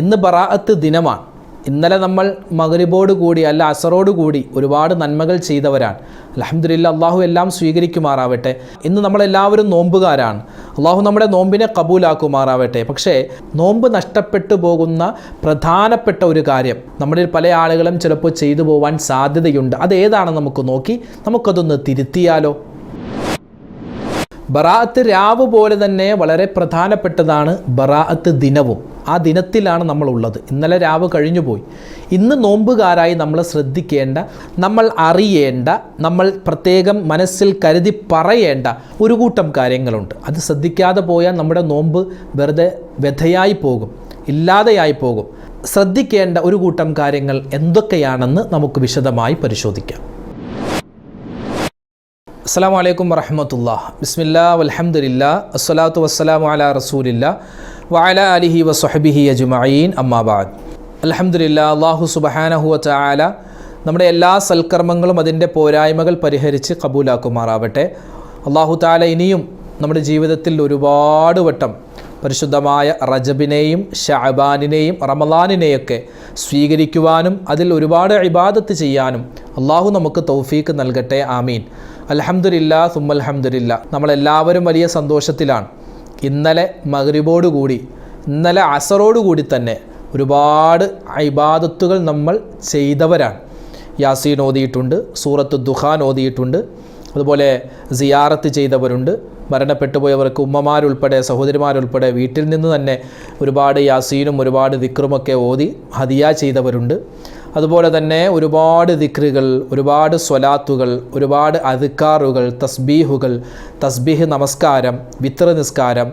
ഇന്ന് ബറാഅത്ത് ദിനമാണ്. ഇന്നലെ നമ്മൾ മകരിബോട് കൂടി അല്ല അസറോട് കൂടി ഒരുപാട് നന്മകൾ ചെയ്തവരാണ്. അലഹമ്മദില്ല അള്ളാഹു എല്ലാം സ്വീകരിക്കുമാറാവട്ടെ. ഇന്ന് നമ്മളെല്ലാവരും നോമ്പുകാരാണ്. അള്ളാഹു നമ്മുടെ നോമ്പിനെ കബൂലാക്കുമാറാവട്ടെ. പക്ഷേ നോമ്പ് നഷ്ടപ്പെട്ടു പോകുന്ന പ്രധാനപ്പെട്ട ഒരു കാര്യം നമ്മളിൽ പല ആളുകളും ചിലപ്പോൾ ചെയ്തു പോകാൻ സാധ്യതയുണ്ട്. അതേതാണെന്ന് നമുക്ക് നോക്കി നമുക്കതൊന്ന് തിരുത്തിയാലോ? ബറാഅത്ത് രാവ് പോലെ തന്നെ വളരെ പ്രധാനപ്പെട്ടതാണ് ബറാഅത്ത് ദിനവും. ആ ദിനത്തിലാണ് നമ്മളുള്ളത്. ഇന്നലെ രാവ് കഴിഞ്ഞു പോയി ഇന്ന് നോമ്പുകാരായി നമ്മൾ ശ്രദ്ധിക്കേണ്ട നമ്മൾ അറിയേണ്ട നമ്മൾ പ്രത്യേകം മനസ്സിൽ കരുതി പറയേണ്ട ഒരു കൂട്ടം കാര്യങ്ങളുണ്ട്. അത് ശ്രദ്ധിക്കാതെ പോയാൽ നമ്മുടെ നോമ്പ് വെറുതെ വ്യഥയായി പോകും ഇല്ലാതെയായി പോകും. ശ്രദ്ധിക്കേണ്ട ഒരു കൂട്ടം കാര്യങ്ങൾ എന്തൊക്കെയാണെന്ന് നമുക്ക് വിശദമായി പരിശോധിക്കാം. അസ്സാം വലൈക്കും വറഹമത്തുള്ള ബിസ്മില്ലാ വലഹമുല്ല അസ്സലാത്തു വസ്സലാമു അല റസൂലില്ല. വഅല അലിഹി വസ്ഹബിഹി അജുമീൻ അമ്മാബാദ് അലഹമുല്ല അള്ളാഹു സുബഹാനഹുവ ചായാല നമ്മുടെ എല്ലാ സൽക്കർമ്മങ്ങളും അതിന്റെ പോരായ്മകൾ പരിഹരിച്ച് കബൂലാക്കുമാറാവട്ടെ. അള്ളാഹു താല ഇനിയും നമ്മുടെ ജീവിതത്തിൽ ഒരുപാട് വട്ടം പരിശുദ്ധമായ റജബിനെയും ഷാബാനിനെയും റമലാനിനെയൊക്കെ സ്വീകരിക്കുവാനും അതിൽ ഒരുപാട് ഇബാദത്ത് ചെയ്യാനും അള്ളാഹു നമുക്ക് തൗഫീക്ക് നൽകട്ടെ. ആമീൻ. അലഹമുല്ല സുമ്മൽഹമുല്ല നമ്മളെല്ലാവരും വലിയ സന്തോഷത്തിലാണ്. ഇന്നലെ മകരിബോടുകൂടി ഇന്നലെ അസറോടുകൂടി തന്നെ ഒരുപാട് ഇബാദത്തുകൾ നമ്മൾ ചെയ്തവരാണ്. യാസീൻ ഓതിയിട്ടുണ്ട് സൂറത്ത് ദുഹാൻ ഓതിയിട്ടുണ്ട് അതുപോലെ സിയാറത്ത് ചെയ്തവരുണ്ട്. മരണപ്പെട്ടുപോയവർക്ക് ഉമ്മമാരുൾപ്പെടെ സഹോദരിമാരുൾപ്പെടെ വീട്ടിൽ നിന്ന് തന്നെ ഒരുപാട് യാസീനും ഒരുപാട് ദിക്റുമൊക്കെ ഓതി ഹദിയ ചെയ്തവരുണ്ട്. അതുപോലെ തന്നെ ഒരുപാട് ദിക്റുകൾ ഒരുപാട് സ്വലാത്തുകൾ ഒരുപാട് അതുക്കാറുകൾ തസ്ബീഹുകൾ തസ്ബീഹ് നമസ്കാരം വിത്ര നിസ്കാരം.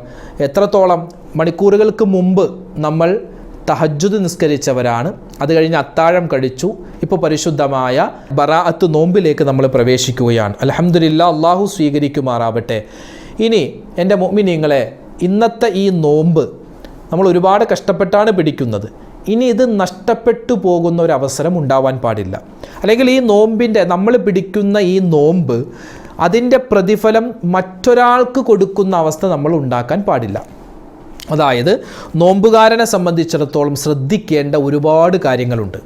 എത്രത്തോളം മണിക്കൂറുകൾക്ക് മുമ്പ് നമ്മൾ തഹജ്ജുദ് നിസ്കരിച്ചവരാണ്. അത് കഴിഞ്ഞ് അത്താഴം കഴിച്ചു. ഇപ്പോൾ പരിശുദ്ധമായ ബറാഅത്ത് നോമ്പിലേക്ക് നമ്മൾ പ്രവേശിക്കുകയാണ്. അലഹമുല്ല അള്ളാഹു സ്വീകരിക്കുമാറാവട്ടെ. ഇനി എന്റെ മുഅ്മിനീങ്ങളെ ഇന്നത്തെ ഈ നോമ്പ് നമ്മൾ ഒരുപാട് കഷ്ടപ്പെട്ടാണ് പിടിക്കുന്നത്. ഇനി ഇത് നഷ്ടപ്പെട്ടു പോകുന്ന ഒരു അവസരം ഉണ്ടാവാൻ പാടില്ല. അല്ലെങ്കിൽ ഈ നോമ്പിന്റെ നമ്മൾ പിടിക്കുന്ന ഈ നോമ്പ് അതിന്റെ പ്രതിഫലം മറ്റൊരാൾക്ക് കൊടുക്കുന്ന അവസ്ഥ നമ്മൾ ഉണ്ടാക്കാൻ പാടില്ല. അതായത് നോമ്പുകാരനെ സംബന്ധിച്ചിടത്തോളം ശ്രദ്ധിക്കേണ്ട ഒരുപാട് കാര്യങ്ങളുണ്ട്.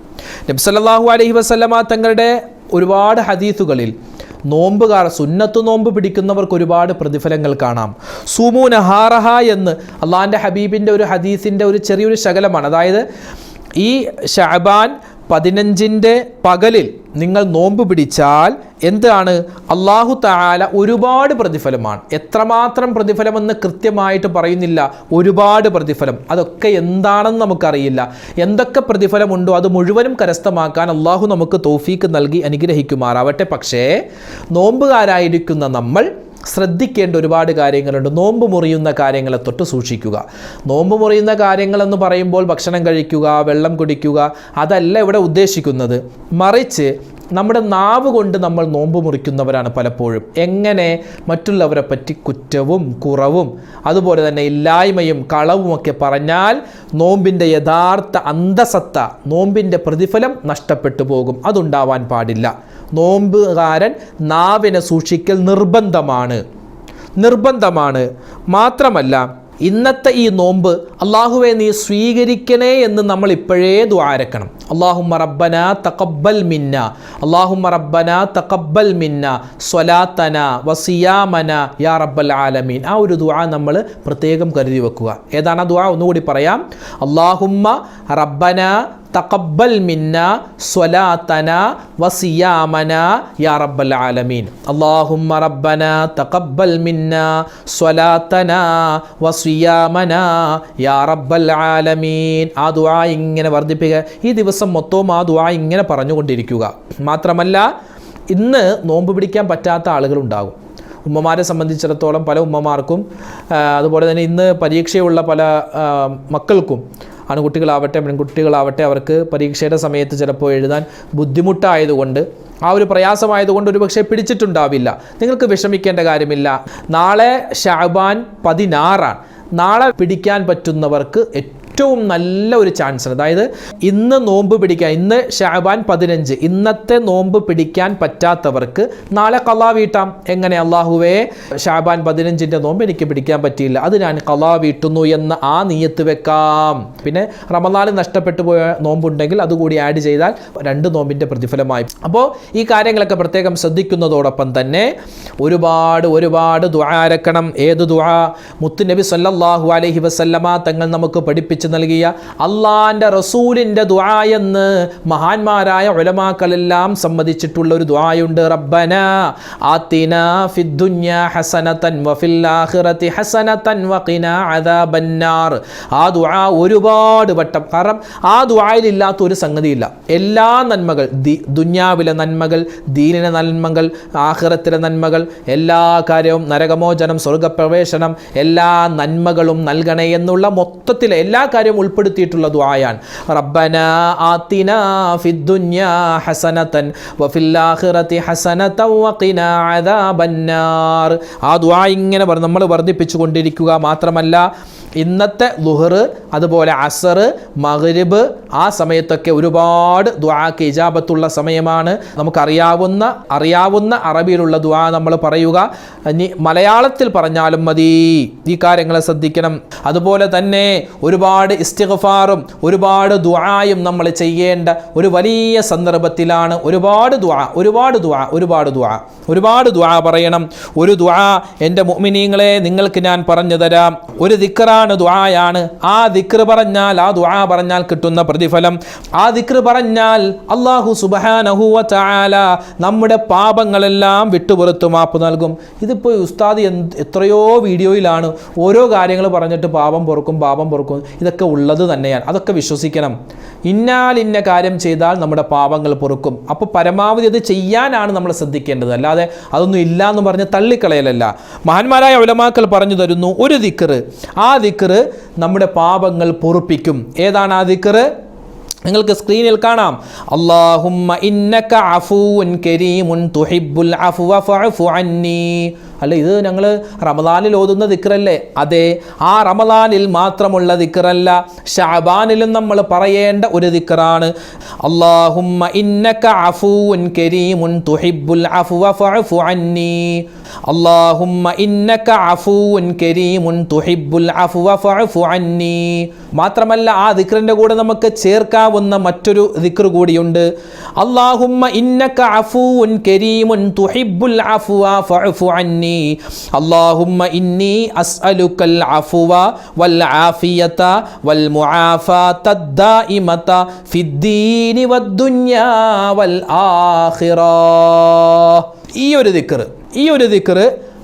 നബ്സല്ലാഹു അലഹി വസ്ലമ തങ്ങളുടെ ഒരുപാട് ഹദീസുകളിൽ നോമ്പുകാർ സുന്നത്ത് നോമ്പ് പിടിക്കുന്നവർക്ക് ഒരുപാട് പ്രതിഫലങ്ങൾ കാണാം. സുമു നഹാറഹ എന്ന് അള്ളാഹാന്റെ ഹബീബിന്റെ ഒരു ഹദീസിന്റെ ഒരു ചെറിയൊരു ശകലമാണ്. അതായത് ഈ ഷാബാൻ പതിനഞ്ചിന്റെ പകലിൽ നിങ്ങൾ നോമ്പ് പിടിച്ചാൽ എന്താണ്? അള്ളാഹു താല ഒരുപാട് പ്രതിഫലമാണ്. എത്രമാത്രം പ്രതിഫലമെന്ന് കൃത്യമായിട്ട് പറയുന്നില്ല. ഒരുപാട് പ്രതിഫലം. അതൊക്കെ എന്താണെന്ന് നമുക്കറിയില്ല. എന്തൊക്കെ പ്രതിഫലമുണ്ടോ അത് മുഴുവനും കരസ്ഥമാക്കാൻ അള്ളാഹു നമുക്ക് തോഫീക്ക് നൽകി അനുഗ്രഹിക്കുമാറാവട്ടെ. പക്ഷേ നോമ്പുകാരായിരിക്കുന്ന നമ്മൾ ശ്രദ്ധിക്കേണ്ട ഒരുപാട് കാര്യങ്ങളുണ്ട്. നോമ്പ് മുറിയുന്ന കാര്യങ്ങളെ തൊട്ട് സൂക്ഷിക്കുക. നോമ്പ് മുറിയുന്ന കാര്യങ്ങളെന്ന് പറയുമ്പോൾ ഭക്ഷണം കഴിക്കുക വെള്ളം കുടിക്കുക അതല്ല ഇവിടെ ഉദ്ദേശിക്കുന്നത്. മറിച്ച് നമ്മുടെ നാവ് കൊണ്ട് നമ്മൾ നോമ്പ് മുറിക്കുന്നവരാണ് പലപ്പോഴും. എങ്ങനെ? മറ്റുള്ളവരെ പറ്റി കുറ്റവും കുറവും അതുപോലെ തന്നെ ഇല്ലായ്മയും കളവുമൊക്കെ പറഞ്ഞാൽ നോമ്പിന്റെ യഥാർത്ഥ അന്തസത്ത നോമ്പിന്റെ പ്രതിഫലം നഷ്ടപ്പെട്ടു പോകും. അതുണ്ടാവാൻ പാടില്ല. നോമ്പുകാരൻ നാവിനെ സൂക്ഷിക്കൽ നിർബന്ധമാണ്. നിർബന്ധമാണ്. മാത്രമല്ല ഇന്നത്തെ ഈ നോമ്പ് അള്ളാഹുവെ നീ സ്വീകരിക്കണേ എന്ന് നമ്മൾ ഇപ്പോഴേ ദ്വാരക്കണം അള്ളാഹുമ്മ റബ്ബന തക്കബൽ മിന്ന. അള്ളാഹുമ്മ റബ്ബന തക്കബൽ മിന്ന. സ്വലാത്തന വസിയാമന യാ റബ്ബൽ ആലമീൻ. ആ ഒരു ദുആ നമ്മൾ പ്രത്യേകം കരുതി വെക്കുക. ഏതാണ് ആ ദുആ? ഒന്നുകൂടി പറയാം. അള്ളാഹുമ്മ റബ്ബന തക്കബൽ മിന്ന സ്വലാത്തന വസിയാമന യാ റബ്ബൽ ആലമീൻ. അള്ളാഹുമ്മ റബ്ബന തക്കബൽ മിന്ന സ്വലാത്തന വസിയാമന യാ റബ്ബൽ ആലമീൻ. ആ ദുആ ഇങ്ങനെ വർദ്ധിപ്പിക്കുക ഈ ദിവസം മൊത്തവും ആ ദുആ ഇങ്ങനെ പറഞ്ഞുകൊണ്ടിരിക്കുക. മാത്രമല്ല ഇന്ന് നോമ്പ് പിടിക്കാൻ പറ്റാത്ത ആളുകളുണ്ടാകും. ഉമ്മമാരെ സംബന്ധിച്ചിടത്തോളം പല ഉമ്മമാർക്കും അതുപോലെ തന്നെ ഇന്ന് പരീക്ഷയുള്ള പല മക്കൾക്കും ആൺകുട്ടികളാവട്ടെ പെൺകുട്ടികളാവട്ടെ അവർക്ക് പരീക്ഷയുടെ സമയത്ത് ചിലപ്പോൾ എഴുതാൻ ബുദ്ധിമുട്ടായതുകൊണ്ട് ആ ഒരു പ്രയാസമായതുകൊണ്ട് ഒരു പക്ഷേ പിടിച്ചിട്ടുണ്ടാവില്ല. നിങ്ങൾക്ക് വിഷമിക്കേണ്ട കാര്യമില്ല. നാളെ ഷാബാൻ പതിനാറാണ്. നാളെ പിടിക്കാൻ പറ്റുന്നവർക്ക് ഏറ്റവും നല്ല ഒരു ചാൻസ് അതായത് ഇന്ന് നോമ്പ് പിടിക്കാൻ ഇന്ന് ഷാബാൻ പതിനഞ്ച് ഇന്നത്തെ നോമ്പ് പിടിക്കാൻ പറ്റാത്തവർക്ക് നാളെ കലാ വീട്ടാം. എങ്ങനെ അള്ളാഹുവേ ഷാബാൻ പതിനഞ്ചിന്റെ നോമ്പ് എനിക്ക് പിടിക്കാൻ പറ്റിയില്ല. അത് ഞാൻ കലാ വീട്ടുന്നു എന്ന് ആ നീയത്ത് വെക്കാം. പിന്നെ റമദാന് നഷ്ടപ്പെട്ടു പോയ നോമ്പുണ്ടെങ്കിൽ അതുകൂടി ആഡ് ചെയ്താൽ രണ്ട് നോമ്പിന്റെ പ്രതിഫലമായി. അപ്പോൾ ഈ കാര്യങ്ങളൊക്കെ പ്രത്യേകം ശ്രദ്ധിക്കുന്നതോടൊപ്പം തന്നെ ഒരുപാട് ഒരുപാട് ദുആരക്കണം ഏത് ദുആ? മുത്തുനബി സല്ലാഹു അലഹി വസല്ലമ തങ്ങൾ നമുക്ക് പഠിപ്പിച്ചു നൽകിയ അള്ളാന്റെ റസൂലിന്റെ ദ്വായെന്ന് മഹാന്മാരായ ഉലമാക്കളെല്ലാം സമ്മതിച്ചിട്ടുള്ള ഒരു ദ്വായുണ്ട് റബ്ബന ആത്തിന ഫിദ്ദുന്യ ഹസനതൻ വഫിൽ ആഖിറതി ഹസനതൻ വഖിന അദാബന്നാർ. ആ ദുആ ഒരുപാട് വട്ടം. കാരണം ആ ദ്വായിലില്ലാത്ത ഒരു സംഗതിയില്ല. എല്ലാ നന്മകൾ ദുന്യാവിലെ നന്മകൾ ദീനിലെ നന്മകൾ ആഹ്റത്തിലെ നന്മകൾ എല്ലാ കാര്യവും നരകമോചനം സ്വർഗപ്രവേശനം എല്ലാ നന്മകളും നൽകണേ എന്നുള്ള മൊത്തത്തിലെ എല്ലാ കാര്യവും ഉൾപ്പെടുത്തിയിട്ടുള്ള ദുആയാണ്. റബ്ബന ആത്തിന ഫിദ്ദുന്യാ ഹസനതൻ വഫിൽ ആഖിറതി ഹസനതൻ വഖിന അദാബന്നാർ. ആ ദുആ ഇങ്ങനെ നമ്മൾ വർദ്ധിപ്പിച്ചു കൊണ്ടിരിക്കുക മാത്രമല്ല ഇന്നത്തെ ലുഹർ അതുപോലെ അസർ മഹരിബ് ആ സമയത്തൊക്കെ ഒരുപാട് ദുആക്ക് ഇജാബത്തുള്ള സമയമാണ്. നമുക്കറിയാവുന്ന അറിയാവുന്ന അറബിയിലുള്ള ദുആ നമ്മൾ പറയുക. ഇനി മലയാളത്തിൽ പറഞ്ഞാലും മതി. ഈ കാര്യങ്ങളെ ശ്രദ്ധിക്കണം. അതുപോലെ തന്നെ ഒരുപാട് ഇസ്തിഗ്ഫാറും ഒരുപാട് ദുആയും നമ്മൾ ചെയ്യേണ്ട ഒരു വലിയ സന്ദർഭത്തിലാണ് ഒരുപാട് ദുആ ഒരുപാട് ദുആ ഒരുപാട് ദുആ ഒരുപാട് ദുആ പറയണം. ഒരു ദുആ എന്റെ മുഅ്മിനീങ്ങളെ നിങ്ങൾക്ക് ഞാൻ പറഞ്ഞു തരാം. ഒരു ദിക്റാണ് ദുആയാണ്? ആ ദിക്ർ പറഞ്ഞാൽ ആ ദുആ പറഞ്ഞാൽ കിട്ടുന്ന പ്രതിഫലം. ആ ദിക്ർ പറഞ്ഞാൽ അള്ളാഹു വ തആല നമ്മുടെ പാപങ്ങളെല്ലാം വിട്ടുപുറത്ത് മാപ്പ് നൽകും. ഇതിപ്പോൾ ഉസ്താദ് എത്രയോ വീഡിയോയിലാണ് ഓരോ കാര്യങ്ങൾ പറഞ്ഞിട്ട് പാപം പൊറുക്കും പാപം പൊറുക്കും. ഇതൊക്കെ ഉള്ളത് തന്നെയാണ്. അതൊക്കെ വിശ്വസിക്കണം. ഇന്നാൽ ഇന്ന കാര്യം ചെയ്താൽ നമ്മുടെ പാപങ്ങൾ പൊറുക്കും. അപ്പോൾ പരമാവധി അത് ചെയ്യാനാണ് നമ്മൾ ശ്രദ്ധിക്കേണ്ടത്. അല്ലാതെ അതൊന്നും ഇല്ല എന്ന് പറഞ്ഞ് തള്ളിക്കളയലല്ല. മഹാന്മാരായ ഉലമാക്കൾ പറഞ്ഞു തരുന്നു ഒരു ദിക്കറ് ആ ദിക്കറ് നമ്മുടെ പാപങ്ങൾ പൊറുപ്പിക്കും. ഏതാണ് ആ ദിക്കറ് നിങ്ങൾക്ക് സ്ക്രീനിൽ കാണാം. അള്ളാഹുമ്മ ഇന്നക അഫൂൻ കരീമുൻ തുഹിബ്ബുൽ അഫ്വ ഫഅഫു അന്നി. അല്ല ഇത് ഞങ്ങൾ റമദാനിൽ ഓതുന്ന ദിക്റല്ലേ? അതെ ആ റമദാനിൽ മാത്രമുള്ള ദിക്റല്ല. ഷാബാനിലും നമ്മൾ പറയേണ്ട ഒരു അള്ളാഹുമ്മ ഇന്നക കരീമുൻ അഫ്വ അന്നി. ഇന്നക കരീമുൻ അഫ്വ അന്നി. മാത്രമല്ല ആ ദിക്റിന്റെ കൂടെ നമുക്ക് ചേർക്കാവുന്ന മറ്റൊരു ദിക്കർ കൂടിയുണ്ട്. അള്ളാഹുമ്മ ഇന്നക അഫൂൻ കരീമുൻ തുഹിബുൽ അഫ്വ ഫഅഫു അന്നി. اللهم അള്ളാഹുമ്മ ഇന്നി العفو അഫുവ വൽ ആഫിയത في الدين والدنيا ഫിദ്ദീനി ഈ ഒരു ദിക്ർ ഈ ഒരു ദിക്ർ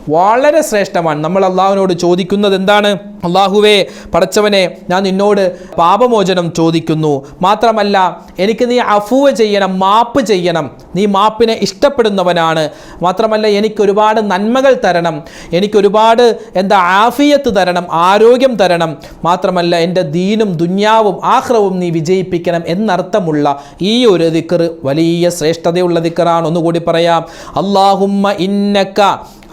വളരെ ശ്രേഷ്ഠമാണ്. നമ്മൾ അള്ളാഹുവിനോട് ചോദിക്കുന്നത് എന്താണ്? അള്ളാഹുവേ പടച്ചവനെ ഞാൻ നിന്നോട് പാപമോചനം ചോദിക്കുന്നു. മാത്രമല്ല എനിക്ക് നീ അഫുവ ചെയ്യണം മാപ്പ് ചെയ്യണം. നീ മാപ്പിനെ ഇഷ്ടപ്പെടുന്നവനാണ്. മാത്രമല്ല എനിക്ക് ഒരുപാട് നന്മകൾ തരണം. എനിക്ക് ഒരുപാട് എന്താ ആഫിയത്ത് തരണം ആരോഗ്യം തരണം. മാത്രമല്ല എന്റെ ദീനും ദുന്യാവും ആഹ്റവും നീ വിജയിപ്പിക്കണം എന്നർത്ഥമുള്ള ഈ ഒരു ദിക്കർ വലിയ ശ്രേഷ്ഠതയുള്ള ദിക്കറാണ് ഒന്നുകൂടി പറയാം. അള്ളാഹുമ്മ ഇന്നക്ക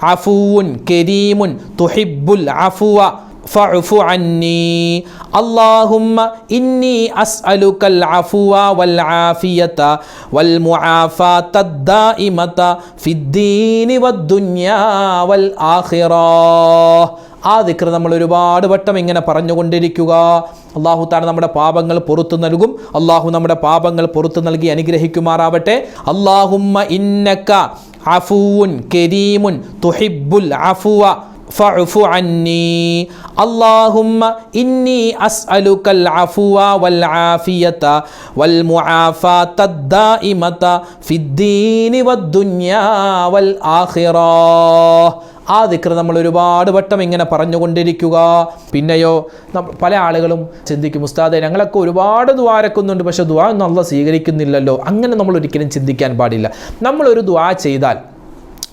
عفو كريم تحب العفو فاعف عني. اللهم إني أسألك العفو والعافية والمعافاة الدائمة في الدين والدنيا والآخرة. ആ ദിക്ർ നമ്മൾ ഒരുപാട് വട്ടം ഇങ്ങനെ പറഞ്ഞുകൊണ്ടിരിക്കുക. അള്ളാഹു താൻ നമ്മുടെ പാപങ്ങൾ പുറത്തു നൽകും. അള്ളാഹു നമ്മുടെ പാപങ്ങൾ പുറത്തു നൽകി അനുഗ്രഹിക്കുമാറാവട്ടെ. അള്ളാഹുമ്മ ഇന്നക്ക അഫൂൻ കരീമുൻ തുഹിബുൽ അഫുവ ഫഅഫു അന്നി. അല്ലാഹുമ്മ ഇന്നി അസ്അലുക്കൽ അഫുവ വൽ ആഫിയത വൽ മുആഫാത ദായിമത ഫിദ്ദീനി വദ്ദുനിയാ വൽ ആഖിറ. ആ ദിക്ര നമ്മൾ ഒരുപാട് വട്ടം ഇങ്ങനെ പറഞ്ഞുകൊണ്ടിരിക്കുക. പിന്നെയോ പല ആളുകളും ചിന്തിക്കും ഉസ്താദെ ഞങ്ങളൊക്കെ ഒരുപാട് ദ്വാരക്കുന്നുണ്ട് പക്ഷേ ദ്വാ ഒന്നും അല്ല സ്വീകരിക്കുന്നില്ലല്ലോ. അങ്ങനെ നമ്മൾ ഒരിക്കലും ചിന്തിക്കാൻ പാടില്ല. നമ്മളൊരു ദ്വാ ചെയ്താൽ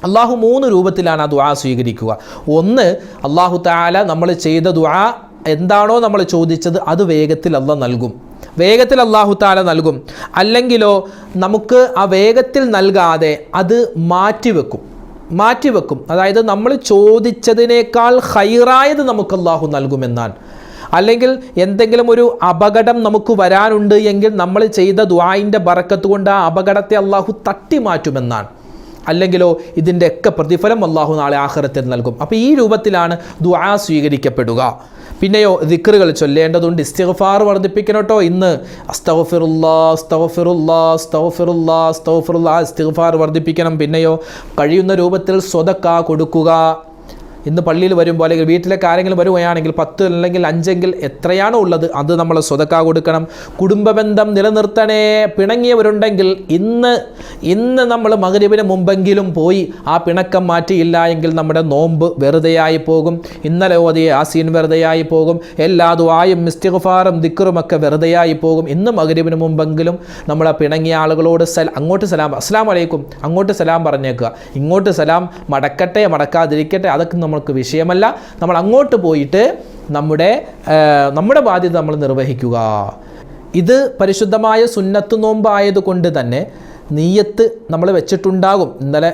അള്ളാഹു മൂന്ന് രൂപത്തിലാണ് ആ ദ്വാ സ്വീകരിക്കുക. ഒന്ന് അള്ളാഹു താല നമ്മൾ ചെയ്ത ദ്വാ എന്താണോ നമ്മൾ ചോദിച്ചത് അത് വേഗത്തിൽ അല്ല നൽകും. വേഗത്തിൽ അള്ളാഹു താല നൽകും. അല്ലെങ്കിലോ നമുക്ക് ആ വേഗത്തിൽ നൽകാതെ അത് മാറ്റിവെക്കും. മാറ്റിവെക്കും. അതായത് നമ്മൾ ചോദിച്ചതിനേക്കാൾ ഹൈറായത് നമുക്ക് അള്ളാഹു നൽകുമെന്നാണ്. അല്ലെങ്കിൽ എന്തെങ്കിലും ഒരു അപകടം നമുക്ക് വരാനുണ്ട് എങ്കിൽ നമ്മൾ ചെയ്ത ദ്വായിന്റെ ബറക്കത്ത് കൊണ്ട് ആ അപകടത്തെ അള്ളാഹു തട്ടി മാറ്റുമെന്നാണ് അല്ലെങ്കിലോ ഇതിന്റെയൊക്കെ പ്രതിഫലം അള്ളാഹു നാളെ ആഹ്റത്തിൽ നൽകും. അപ്പോൾ ഈ രൂപത്തിലാണ് ദുആ സ്വീകരിക്കപ്പെടുക. പിന്നെയോ ദിക്റുകൾ ചൊല്ലേണ്ടതുണ്ട്. ഇസ്തിഗ്ഫാർ വർദ്ധിപ്പിക്കണം കേട്ടോ ഇന്ന്. അസ്തഗ്ഫിറുല്ലാ അസ്തഗ്ഫിറുല്ലാ അസ്തഗ്ഫിറുല്ലാ അസ്തഗ്ഫിറുല്ലാ ഇസ്തിഗ്ഫാർ വർദ്ധിപ്പിക്കണം. പിന്നെയോ കഴിയുന്ന രൂപത്തിൽ സ്വതക്ക കൊടുക്കുക. ഇന്ന് പള്ളിയിൽ വരുമ്പോൾ അല്ലെങ്കിൽ വീട്ടിലേക്ക് ആരെങ്കിലും വരുകയാണെങ്കിൽ പത്ത് അല്ലെങ്കിൽ അഞ്ചെങ്കിൽ എത്രയാണോ ഉള്ളത് അത് നമ്മൾ സ്വതക്ക കൊടുക്കണം. കുടുംബബന്ധം നിലനിർത്തണേ പിണങ്ങിയവരുണ്ടെങ്കിൽ ഇന്ന് ഇന്ന് നമ്മൾ മകരീവിന് മുമ്പെങ്കിലും പോയി ആ പിണക്കം മാറ്റിയില്ല എങ്കിൽ നമ്മുടെ നോമ്പ് വെറുതെയായി പോകും. ഇന്നലെ ഓതിയ ആസീൻ വെറുതെയായി പോകും. എല്ലാ ദുആയും മിസ്റ്റിഗ്ഫാറും ദിക്കറുമൊക്കെ വെറുതെയായി പോകും. ഇന്ന് മകരീവിന് മുമ്പെങ്കിലും നമ്മൾ പിണങ്ങിയ ആളുകളോട് സൽ അങ്ങോട്ട് സലാം അസ്ലാം വലൈക്കും അങ്ങോട്ട് സലാം പറഞ്ഞേക്കുക. ഇങ്ങോട്ട് സലാം മടക്കട്ടെ മടക്കാതിരിക്കട്ടെ. അതൊക്കെ നമുക്ക് വിഷയമല്ല. നമ്മൾ അങ്ങോട്ട് പോയിട്ട് നമ്മുടെ നമ്മുടെ ബാധ്യത നമ്മൾ നിർവഹിക്കുക. ഇത് പരിശുദ്ധമായ സുന്നത്ത് നോമ്പായതുകൊണ്ട് തന്നെ നീയത്ത് നമ്മൾ വെച്ചിട്ടുണ്ടാകും. ഇന്നലെ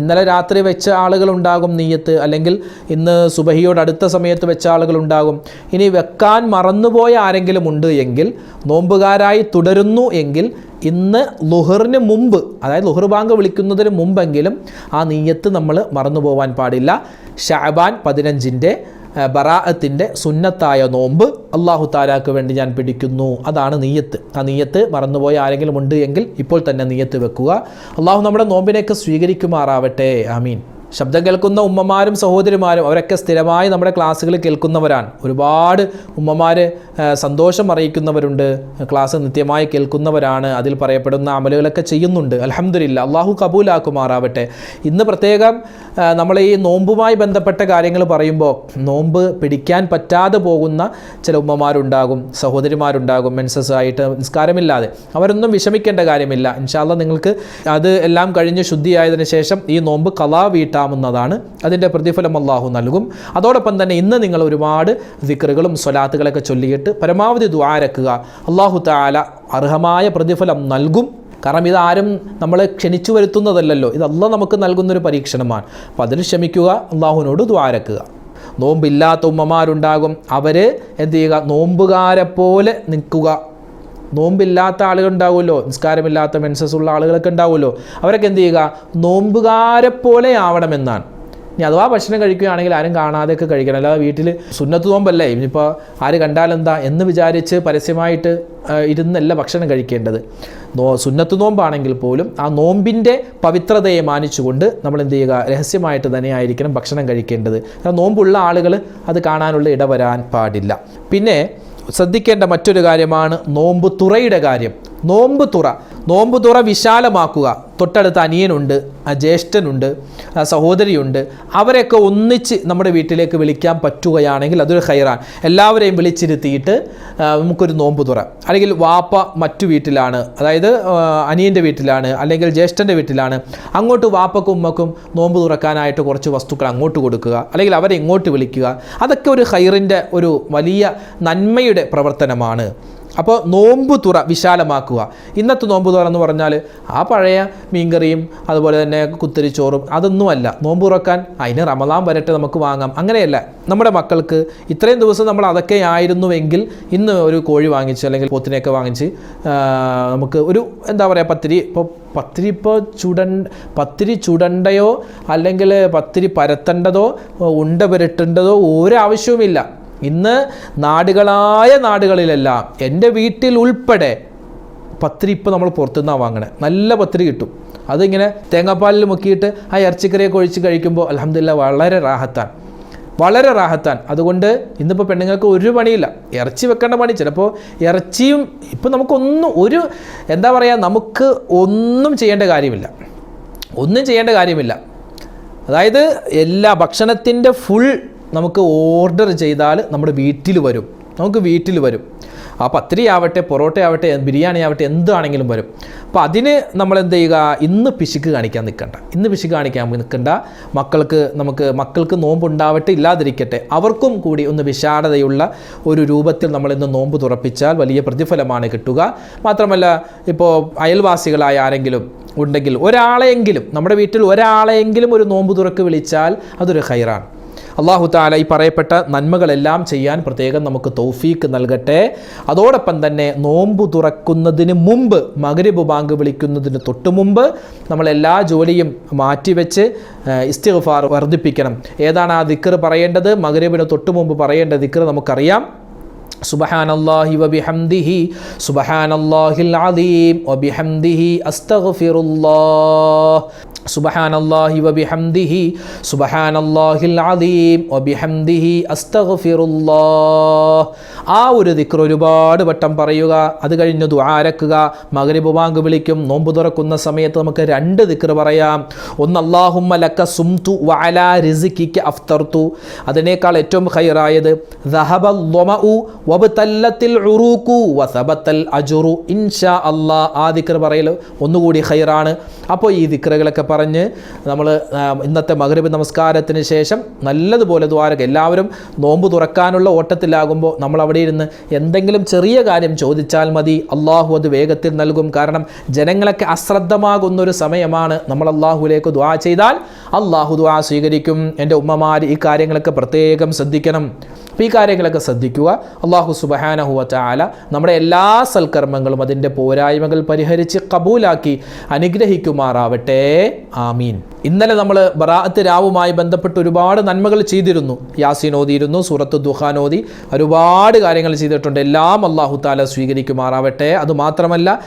ഇന്നലെ രാത്രി വെച്ച ആളുകളുണ്ടാകും നീയത്ത് അല്ലെങ്കിൽ ഇന്ന് സുബഹിയോട് അടുത്ത സമയത്ത് വെച്ച ആളുകളുണ്ടാകും. ഇനി വെക്കാൻ മറന്നുപോയ ആരെങ്കിലും ഉണ്ട് എങ്കിൽ നോമ്പുകാരായി തുടരുന്നു എങ്കിൽ ഇന്ന് ലുഹറിന് മുമ്പ് അതായത് ലുഹർ ബാങ്ക് വിളിക്കുന്നതിന് മുമ്പെങ്കിലും ആ നീയത്ത് നമ്മൾ മറന്നു പോകാൻ പാടില്ല. ഷാബാൻ പതിനഞ്ചിന്റെ ബറാഅത്തിന്റെ സുന്നത്തായ നോമ്പ് അള്ളാഹു താലാക്ക് വേണ്ടി ഞാൻ പിടിക്കുന്നു. അതാണ് നീയത്ത്. ആ നീയത്ത് മറന്നുപോയ ആരെങ്കിലും ഉണ്ട് എങ്കിൽ ഇപ്പോൾ തന്നെ നീയത്ത് വെക്കുക. അള്ളാഹു നമ്മുടെ നോമ്പിനെയൊക്കെ സ്വീകരിക്കുമാറാവട്ടെ. ആമീൻ. ശബ്ദം കേൾക്കുന്ന ഉമ്മമാരും സഹോദരിമാരും അവരൊക്കെ സ്ഥിരമായി നമ്മുടെ ക്ലാസ്സുകൾ കേൾക്കുന്നവരാണ്. ഒരുപാട് ഉമ്മമാർ സന്തോഷം അറിയിക്കുന്നവരുണ്ട്. ക്ലാസ് നിത്യമായി കേൾക്കുന്നവരാണ്. അതിൽ പറയപ്പെടുന്ന അമലുകളൊക്കെ ചെയ്യുന്നുണ്ട്. അലഹമില്ല അള്ളാഹു കബൂലാക്കുമാറാവട്ടെ. ഇന്ന് പ്രത്യേകം നമ്മൾ ഈ നോമ്പുമായി ബന്ധപ്പെട്ട കാര്യങ്ങൾ പറയുമ്പോൾ നോമ്പ് പിടിക്കാൻ പറ്റാതെ പോകുന്ന ചില ഉമ്മമാരുണ്ടാകും സഹോദരിമാരുണ്ടാകും മെൻസസ് ആയിട്ട് നിസ്കാരമില്ലാതെ. അവരൊന്നും വിഷമിക്കേണ്ട കാര്യമില്ല. ഇൻഷാല്ല നിങ്ങൾക്ക് അത് എല്ലാം കഴിഞ്ഞ് ശുദ്ധിയായതിനു ശേഷം ഈ നോമ്പ് കലാ വീട്ടാവുന്നതാണ് അതിന്റെ പ്രതിഫലം അള്ളാഹു നൽകും. അതോടൊപ്പം തന്നെ ഇന്ന് നിങ്ങൾ ഒരുപാട് ദിക്റുകളും സ്വലാത്തുകളൊക്കെ ചൊല്ലിയിട്ട് പരമാവധി ദ്വാരക്കുക അള്ളാഹു താല അർഹമായ പ്രതിഫലം നൽകും. കാരണം ഇതാരും നമ്മളെ ക്ഷണിച്ചു വരുത്തുന്നതല്ലല്ലോ. ഇത് നമുക്ക് നൽകുന്നൊരു പരീക്ഷണമാണ്. അപ്പോൾ അതിന് ക്ഷമിക്കുക അള്ളാഹുവിനോട് ദ്വാരക്കുക നോമ്പില്ലാത്ത ഉമ്മമാരുണ്ടാകും. അവർ എന്ത് ചെയ്യുക? നോമ്പുകാരെ പോലെ നിൽക്കുക. നോമ്പില്ലാത്ത ആളുകൾ ഉണ്ടാവുമല്ലോ നിസ്കാരമില്ലാത്ത മെൻസസ് ഉള്ള ആളുകളൊക്കെ ഉണ്ടാവുമല്ലോ. അവരൊക്കെ എന്ത് ചെയ്യുക? നോമ്പുകാരെ പോലെ ആവണമെന്നാണ്. ഇനി അഥവാ ഭക്ഷണം കഴിക്കുകയാണെങ്കിൽ ആരും കാണാതെയൊക്കെ കഴിക്കണം. അല്ലാതെ വീട്ടിൽ സുന്നത്ത് നോമ്പല്ലേ? ഇനിയിപ്പോൾ ആര് കണ്ടാലെന്താ എന്ന് വിചാരിച്ച് പരസ്യമായിട്ട് ഇരുന്നല്ല ഭക്ഷണം കഴിക്കേണ്ടത്. നോ സുന്നത്ത് നോമ്പാണെങ്കിൽ പോലും ആ നോമ്പിന്റെ പവിത്രതയെ മാനിച്ചുകൊണ്ട് നമ്മൾ എന്ത് ചെയ്യുക? രഹസ്യമായിട്ട് തന്നെയായിരിക്കണം ഭക്ഷണം കഴിക്കേണ്ടത്. കാരണം നോമ്പുള്ള ആളുകൾ അത് കാണാനുള്ള ഇടവരാൻ പാടില്ല. പിന്നെ ശ്രദ്ധിക്കേണ്ട മറ്റൊരു കാര്യമാണ് നോമ്പ് തുറയുടെ കാര്യം. നോമ്പ് തുറ. നോമ്പ് തുറ വിശാലമാക്കുക. തൊട്ടടുത്ത് അനിയനുണ്ട് ആ ജ്യേഷ്ഠനുണ്ട് ആ സഹോദരിയുണ്ട്. അവരെയൊക്കെ ഒന്നിച്ച് നമ്മുടെ വീട്ടിലേക്ക് വിളിക്കാൻ പറ്റുകയാണെങ്കിൽ അതൊരു ഹൈറാണ് എല്ലാവരെയും വിളിച്ചിരുത്തിയിട്ട് നമുക്കൊരു നോമ്പ് തുറ. അല്ലെങ്കിൽ വാപ്പ മറ്റു വീട്ടിലാണ് അതായത് അനിയന്റെ വീട്ടിലാണ് അല്ലെങ്കിൽ ജ്യേഷ്ഠന്റെ വീട്ടിലാണ്. അങ്ങോട്ട് വാപ്പക്കും ഉമ്മക്കും നോമ്പ് തുറക്കാനായിട്ട് കുറച്ച് വസ്തുക്കൾ അങ്ങോട്ട് കൊടുക്കുക. അല്ലെങ്കിൽ അവരെ ഇങ്ങോട്ട് വിളിക്കുക. അതൊക്കെ ഒരു ഹൈറിന്റെ ഒരു വലിയ നന്മയുടെ പ്രവർത്തനമാണ്. അപ്പോൾ നോമ്പ് തുറ വിശാലമാക്കുക. ഇന്നത്തെ നോമ്പ് തുറ എന്ന് പറഞ്ഞാൽ ആ പഴയ മീൻകറിയും അതുപോലെ തന്നെ കുത്തരിച്ചോറും അതൊന്നുമല്ല. നോമ്പ് തുറക്കാൻ അതിന് റമദാൻ വരട്ടെ നമുക്ക് വാങ്ങാം. അങ്ങനെയല്ല. നമ്മുടെ മക്കൾക്ക് ഇത്രയും ദിവസം നമ്മൾ അതൊക്കെ ആയിരുന്നുവെങ്കിൽ ഇന്ന് ഒരു കോഴി വാങ്ങിച്ച് അല്ലെങ്കിൽ പോത്തിനെയൊക്കെ വാങ്ങിച്ച് നമുക്ക് ഒരു എന്താ പറയുക പത്തിരി ഇപ്പോൾ പത്തിരി ഇപ്പോൾ ചുടൻ പത്തിരി ചുടണ്ടയോ അല്ലെങ്കിൽ പത്തിരി പരത്തേണ്ടതോ ഉണ്ട പുരട്ടേണ്ടതോ ഒരു ആവശ്യവുമില്ല. ഇന്ന് നാടുകളായ നാടുകളിലെല്ലാം എന്റെ വീട്ടിൽ ഉൾപ്പെടെ പത്തിരി ഇപ്പോൾ നമ്മൾ പുറത്തുനിന്നാണ് വാങ്ങണേ. നല്ല പത്തിരി കിട്ടും. അതിങ്ങനെ തേങ്ങാപ്പാലിൽ മുക്കിയിട്ട് ആ ഇറച്ചിക്കറിയൊക്കെ ഒഴിച്ച് കഴിക്കുമ്പോൾ അലഹമില്ല വളരെ റാഹത്താണ്. വളരെ റാഹത്താൻ അതുകൊണ്ട് ഇന്നിപ്പോൾ പെണ്ണുങ്ങൾക്ക് ഒരു പണിയില്ല. ഇറച്ചി വെക്കേണ്ട പണി. ചിലപ്പോൾ ഇറച്ചിയും ഇപ്പം നമുക്കൊന്നും ഒരു എന്താ പറയുക നമുക്ക് ഒന്നും ചെയ്യേണ്ട കാര്യമില്ല. ഒന്നും ചെയ്യേണ്ട കാര്യമില്ല. അതായത് എല്ലാ ഭക്ഷണത്തിന്റെ ഫുൾ നമുക്ക് ഓർഡർ ചെയ്താൽ നമ്മുടെ വീട്ടിൽ വരും. നമുക്ക് വീട്ടിൽ വരും. ആ പത്തിരി ആവട്ടെ പൊറോട്ട ആവട്ടെ ബിരിയാണി ആവട്ടെ എന്താണെങ്കിലും വരും. അപ്പോൾ അതിന് നമ്മൾ എന്ത് ചെയ്യുക? ഇന്ന് പിശുക്ക് കാണിക്കാൻ നിൽക്കണ്ട. ഇന്ന് പിശുക്ക് കാണിക്കാൻ നിൽക്കണ്ട. മക്കൾക്ക് നമുക്ക് മക്കൾക്ക് നോമ്പ് ഉണ്ടാവട്ടെ ഇല്ലാതിരിക്കട്ടെ. അവർക്കും കൂടി ഒന്ന് വിശാലതയുള്ള ഒരു രൂപത്തിൽ നമ്മൾ ഇന്ന് നോമ്പ് തുറപ്പിച്ചാൽ വലിയ പ്രതിഫലമാണ് കിട്ടുക. മാത്രമല്ല ഇപ്പോൾ അയൽവാസികളായ ആരെങ്കിലും ഉണ്ടെങ്കിൽ ഒരാളെയെങ്കിലും നമ്മുടെ വീട്ടിൽ ഒരാളെയെങ്കിലും ഒരു നോമ്പ് തുറക്ക് വിളിച്ചാൽ അതൊരു ഹൈറാണ് അള്ളാഹു താല ഈ പറയപ്പെട്ട നന്മകളെല്ലാം ചെയ്യാൻ പ്രത്യേകം നമുക്ക് തൗഫീക്ക് നൽകട്ടെ. അതോടൊപ്പം തന്നെ നോമ്പ് തുറക്കുന്നതിന് മുമ്പ് മകരബ് ബാങ്ക് വിളിക്കുന്നതിന് തൊട്ട് മുമ്പ് നമ്മൾ എല്ലാ ജോലിയും മാറ്റിവെച്ച് ഇസ്തിഗ്ഫാർ വർദ്ധിപ്പിക്കണം. ഏതാണ് ആ ദിക്കർ പറയേണ്ടത്? മകരബിന് തൊട്ട് മുമ്പ് പറയേണ്ട ദിക്കർ നമുക്കറിയാം. سبحان الله وبحمده سبحان الله العظيم وبحمده أستغفر الله سبحان الله وبحمده سبحان الله العظيم وبحمده أستغفر الله ആ ഒരു ദിക്ർ ഒരുപാട് വട്ടം പറയുക അത് കഴിഞ്ഞ് ദ്വാരക്കുക മകരിബ് ബാങ്ക് വിളിക്കും നോമ്പ് തുറക്കുന്ന സമയത്ത് നമുക്ക് രണ്ട് ദിക്ർ പറയാം ഒന്ന് അള്ളാഹുമ്മ ലക്ക സുംതു വഅല റിസിക്കിക്ക് അഫ്തർത്തു അതിനേക്കാൾ ഏറ്റവും ഹൈറായത് വബ്തല്ലത്തിൽ ഉറൂക്കു വസബത്തൽ അജുറു. ഇൻഷാ അള്ളാ ആ ദിക്ർ പറയൽ ഒന്നുകൂടി ഹൈറാണ് അപ്പോൾ ഈ ദിക്റുകളൊക്കെ പറഞ്ഞ് നമ്മൾ ഇന്നത്തെ മകരബ് നമസ്കാരത്തിന് ശേഷം നല്ലതുപോലെ ദ്വാരക എല്ലാവരും നോമ്പ് തുറക്കാനുള്ള ഓട്ടത്തിലാകുമ്പോൾ നമ്മൾ അവിടെ ഇരുന്ന് എന്തെങ്കിലും ചെറിയ കാര്യം ചോദിച്ചാൽ മതി. അള്ളാഹു അത് വേഗത്തിൽ നൽകും. കാരണം ജനങ്ങളൊക്കെ അശ്രദ്ധമാകുന്ന ഒരു സമയമാണ് നമ്മൾ അള്ളാഹുലേക്ക് ദ്വാ ചെയ്താൽ. അള്ളാഹു ദ്വാ സ്വീകരിക്കും. എന്റെ ഉമ്മമാർ ഈ കാര്യങ്ങളൊക്കെ പ്രത്യേകം ശ്രദ്ധിക്കണം. അപ്പോൾ ഈ കാര്യങ്ങളൊക്കെ ശ്രദ്ധിക്കുക. അള്ളാഹു സുബഹാനഹുവ ചാല നമ്മുടെ എല്ലാ സൽക്കർമ്മങ്ങളും അതിന്റെ പോരായ്മകൾ പരിഹരിച്ച് കബൂലാക്കി അനുഗ്രഹിക്കുമാറാവട്ടെ. ആമീൻ. ഇന്നലെ നമ്മൾ ബറാഅത്ത് രാവുമായി ബന്ധപ്പെട്ട് ഒരുപാട് നന്മകൾ ചെയ്തിരുന്നു. യാസീൻ ഓതിയിരുന്നു സൂറത്ത് ദുഹാൻ ഓതി ഒരുപാട് കാര്യങ്ങൾ ചെയ്തിട്ടുണ്ട്. എല്ലാം അള്ളാഹു താല സ്വീകരിക്കുമാറാവട്ടെ. അതുമാത്രമല്ല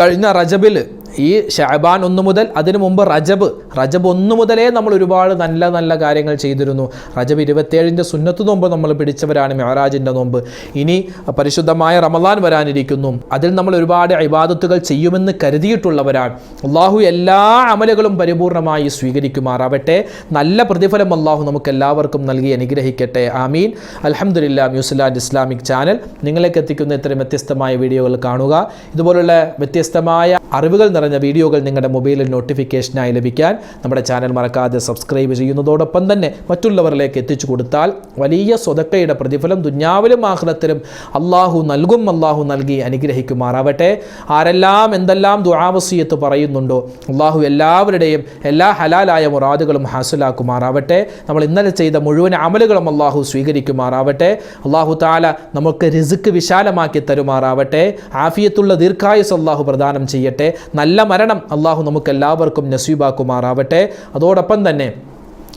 കഴിഞ്ഞ റജബിൽ ഈ ഷാബാൻ ഒന്ന് മുതൽ അതിനു മുമ്പ് റജബ് റജബ് ഒന്ന് മുതലേ നമ്മൾ ഒരുപാട് നല്ല നല്ല കാര്യങ്ങൾ ചെയ്തിരുന്നു. റജബ് ഇരുപത്തേഴിന്റെ സുന്നത്ത് നോമ്പ് നമ്മൾ പിടിച്ചവരാണ് മെഹറാജിന്റെ നോമ്പ്. ഇനി പരിശുദ്ധമായ റമദാൻ വരാനിരിക്കുന്നു. അതിൽ നമ്മൾ ഒരുപാട് ഇബാദത്തുകൾ ചെയ്യുമെന്ന് കരുതിയിട്ടുള്ളവരാണ്. അള്ളാഹു എല്ലാ അമലുകളും പരിപൂർണമായി സ്വീകരിക്കുമാറാവട്ടെ. നല്ല പ്രതിഫലം അള്ളാഹു നമുക്ക് എല്ലാവർക്കും നൽകി അനുഗ്രഹിക്കട്ടെ. ആമീൻ. അലഹമുല്ല ന്യൂസിലാൻഡ് ഇസ്ലാമിക് ചാനൽ നിങ്ങളേക്ക് എത്തിക്കുന്ന ഇത്തരം വ്യത്യസ്തമായ വീഡിയോകൾ കാണുക. ഇതുപോലുള്ള വ്യത്യസ്തമായ അറിവുകൾ നിറഞ്ഞ വീഡിയോകൾ നിങ്ങളുടെ മൊബൈലിൽ നോട്ടിഫിക്കേഷനായി ലഭിക്കാൻ നമ്മുടെ ചാനൽ മറക്കാതെ സബ്സ്ക്രൈബ് ചെയ്യുന്നതോടൊപ്പം തന്നെ മറ്റുള്ളവരിലേക്ക് എത്തിച്ചു കൊടുത്താൽ വലിയ സ്വതക്കയുടെ പ്രതിഫലം ദുഞ്ഞാവിലും ആഹ്ലത്തിലും അള്ളാഹു നൽകും അള്ളാഹു നൽകി അനുഗ്രഹിക്കുമാറാവട്ടെ. ആരെല്ലാം എന്തെല്ലാം ദുആവസീയത്ത് പറയുന്നുണ്ടോ അള്ളാഹു എല്ലാവരുടെയും എല്ലാ ഹലാലായ മുറാദുകളും ഹാസിലാക്കുമാറാവട്ടെ. നമ്മൾ ഇന്നലെ ചെയ്ത മുഴുവൻ അമലുകളും അള്ളാഹു സ്വീകരിക്കുമാറാവട്ടെ. അള്ളാഹു താല നമുക്ക് റിസുക്ക് വിശാലമാക്കി തരുമാറാവട്ടെ. ആഫിയത്തുള്ള ദീർഘായുസ് അള്ളാഹു പ്രദാനം ചെയ്യട്ടെ. നല്ല മരണം അള്ളാഹു നമുക്കെല്ലാവർക്കും നസീബാക്കുമാറാവട്ടെ. അതോടൊപ്പം തന്നെ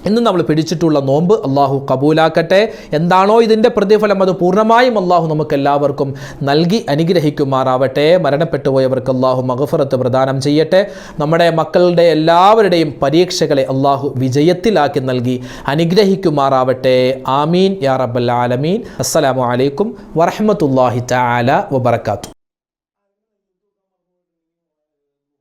ഇന്ന് നമ്മൾ പിടിച്ചിട്ടുള്ള നോമ്പ് അള്ളാഹു കബൂലാക്കട്ടെ. എന്താണോ ഇതിന്റെ പ്രതിഫലം അത് പൂർണമായും അള്ളാഹു നമുക്ക് എല്ലാവർക്കും നൽകി അനുഗ്രഹിക്കുമാറാവട്ടെ. മരണപ്പെട്ടു പോയവർക്ക് അള്ളാഹു മഹഫറത്ത് പ്രദാനം ചെയ്യട്ടെ. നമ്മുടെ മക്കളുടെ എല്ലാവരുടെയും പരീക്ഷകളെ അള്ളാഹു വിജയത്തിലാക്കി നൽകി അനുഗ്രഹിക്കുമാറാവട്ടെ. ആമീൻ. യാ റബ്ബൽ ആലമീൻ. അസ്സലാമു അലൈക്കും വറഹമത്തല്ലാഹി തആല വബറകാതുഹു.